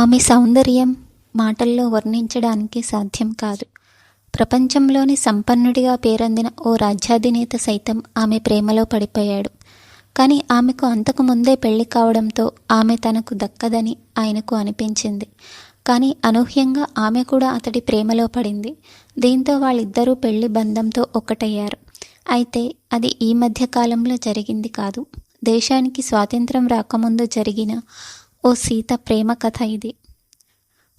ఆమె సౌందర్యం మాటల్లో వర్ణించడానికి సాధ్యం కాదు. ప్రపంచంలోని సంపన్నుడిగా పేరొందిన ఓ రాజ్యాధినేత సైతం ఆమె ప్రేమలో పడిపోయాడు. కానీ ఆమెకు అంతకు ముందే పెళ్ళి కావడంతో ఆమె తనకు దక్కదని ఆయనకు అనిపించింది. కానీ అనూహ్యంగా ఆమె కూడా అతడి ప్రేమలో పడింది. దీంతో వాళ్ళిద్దరూ పెళ్ళి బంధంతో ఒక్కటయ్యారు. అయితే అది ఈ మధ్య కాలంలో జరిగింది కాదు. దేశానికి స్వాతంత్రం రాకముందు జరిగిన ఓ సీత ప్రేమ కథ ఇది.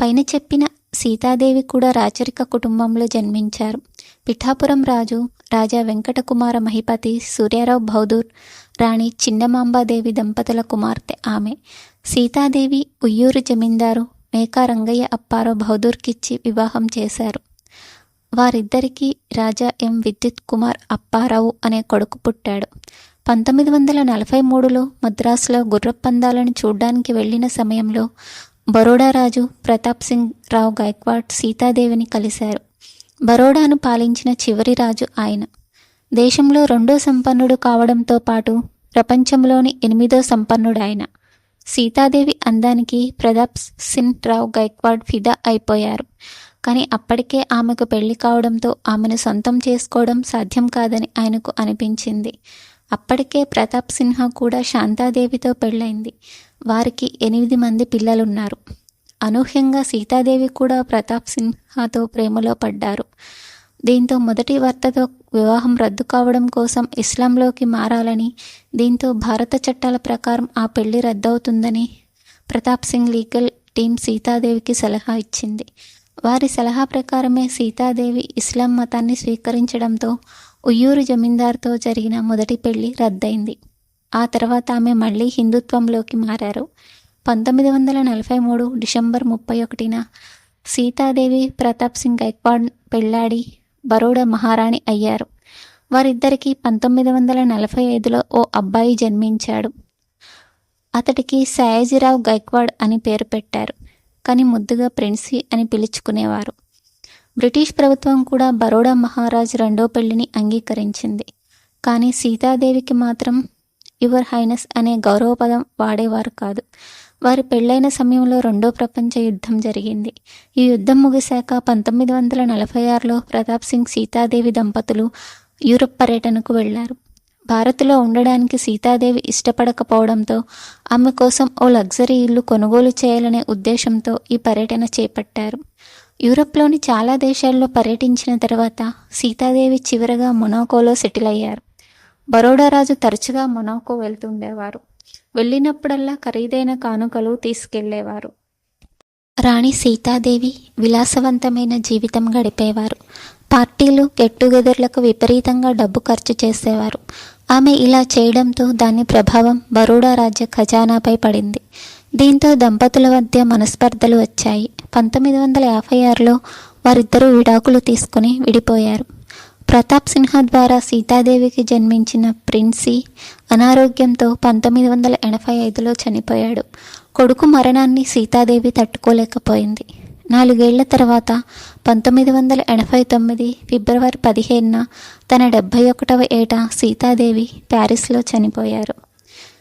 పైన చెప్పిన సీతాదేవి కూడా రాచరిక కుటుంబంలో జన్మించారు. పిఠాపురం రాజు రాజా వెంకటకుమార మహిపతి సూర్యారావు బహదూర్ రాణి చిన్నమాంబాదేవి దంపతుల కుమార్తె ఆమె. సీతాదేవి ఉయ్యూరు జమీందారు మేకా రంగయ్య అప్పారావు బహదూర్కిచ్చి వివాహం చేశారు. వారిద్దరికీ రాజా ఎం. విద్యుత్ కుమార్ అప్పారావు అనే కొడుకు పుట్టాడు. పంతొమ్మిది వందల నలభై మూడులో మద్రాసులో గుర్రపందాలను చూడ్డానికి వెళ్ళిన సమయంలో బరోడా రాజు ప్రతాప్ సింగ్ రావు గైక్వాడ్ సీతాదేవిని కలిశారు. బరోడాను పాలించిన చివరి రాజు ఆయన. దేశంలో రెండో సంపన్నుడు కావడంతో పాటు ప్రపంచంలోని ఎనిమిదో సంపన్నుడు ఆయన. సీతాదేవి అందానికి ప్రతాప్ సింగ్ రావు గైక్వాడ్ ఫిదా అయిపోయారు. కానీ అప్పటికే ఆమెకు పెళ్ళి కావడంతో ఆమెను సొంతం చేసుకోవడం సాధ్యం కాదని ఆయనకు అనిపించింది. అప్పటికే ప్రతాప్ సిన్హా కూడా శాంతాదేవితో పెళ్ళైంది వారికి ఎనిమిది మంది పిల్లలున్నారు. అనూహ్యంగా సీతాదేవి కూడా ప్రతాప్ సిన్హాతో ప్రేమలో పడ్డారు. దీంతో మొదటి భర్తతో వివాహం రద్దు కావడం కోసం ఇస్లాంలోకి మారాలని దీంతో భారత చట్టాల ప్రకారం ఆ పెళ్ళి రద్దవుతుందని ప్రతాప్ సింగ్ లీగల్ టీం సీతాదేవికి సలహా ఇచ్చింది. వారి సలహా ప్రకారమే సీతాదేవి ఇస్లాం మతాన్ని స్వీకరించడంతో ఉయ్యూరు జమీందార్తో జరిగిన మొదటి పెళ్ళి రద్దయింది. ఆ తర్వాత ఆమె మళ్ళీ హిందుత్వంలోకి మారారు. పంతొమ్మిది వందల నలభై మూడు డిసెంబర్ ముప్పై ఒకటిన సీతాదేవి ప్రతాప్ సింగ్ గైక్వాడ్ పెళ్ళాడి బరోడా మహారాణి అయ్యారు. వారిద్దరికీ పంతొమ్మిది వందల నలభై ఐదులో ఓ అబ్బాయి జన్మించాడు. అతడికి సయాజీరావు గైక్వాడ్ అని పేరు పెట్టారు. కానీ ముద్దుగా ప్రిన్సీ అని పిలుచుకునేవారు. బ్రిటిష్ ప్రభుత్వం కూడా బరోడా మహారాజ్ రెండో పెళ్ళిని అంగీకరించింది. కానీ సీతాదేవికి మాత్రం యువర్ హైనస్ అనే గౌరవపదం వాడేవారు కాదు. వారి పెళ్ళైన సమయంలో రెండో ప్రపంచ యుద్ధం జరిగింది. ఈ యుద్ధం ముగిశాక పంతొమ్మిది వందల నలభై ఆరులో ప్రతాప్ సింగ్ సీతాదేవి దంపతులు యూరప్ పర్యటనకు వెళ్ళారు. భారత్లో ఉండడానికి సీతాదేవి ఇష్టపడకపోవడంతో ఆమె కోసం ఓ లగ్జరీ ఇల్లు కొనుగోలు చేయాలనే ఉద్దేశంతో ఈ పర్యటన చేపట్టారు. యూరప్లోని చాలా దేశాల్లో పర్యటించిన తర్వాత సీతాదేవి చివరగా మొనాకోలో సెటిల్ అయ్యారు. బరోడా రాజు తరచుగా మొనాకో వెళ్తుండేవారు. వెళ్ళినప్పుడల్లా ఖరీదైన కానుకలు తీసుకెళ్ళేవారు. రాణి సీతాదేవి విలాసవంతమైన జీవితం గడిపేవారు. పార్టీలు గెట్ టుగెదర్లకు విపరీతంగా డబ్బు ఖర్చు చేసేవారు. ఆమె ఇలా చేయడంతో దాని ప్రభావం బరోడా రాజ్య ఖజానాపై పడింది. దీంతో దంపతుల మధ్య మనస్పర్ధలు వచ్చాయి. పంతొమ్మిది వందల యాభై ఆరులో వారిద్దరూ విడాకులు తీసుకుని విడిపోయారు. ప్రతాప్ సిన్హా ద్వారా సీతాదేవికి జన్మించిన ప్రిన్సీ అనారోగ్యంతో పంతొమ్మిది వందల ఎనభై ఐదులో చనిపోయాడు. కొడుకు మరణాన్ని సీతాదేవి తట్టుకోలేకపోయింది. నాలుగేళ్ళ తర్వాత పంతొమ్మిది వందల ఎనభై తొమ్మిది ఫిబ్రవరి పదిహేనున తన డెబ్భై ఒకటవ ఏట సీతాదేవి ప్యారిస్లో చనిపోయారు.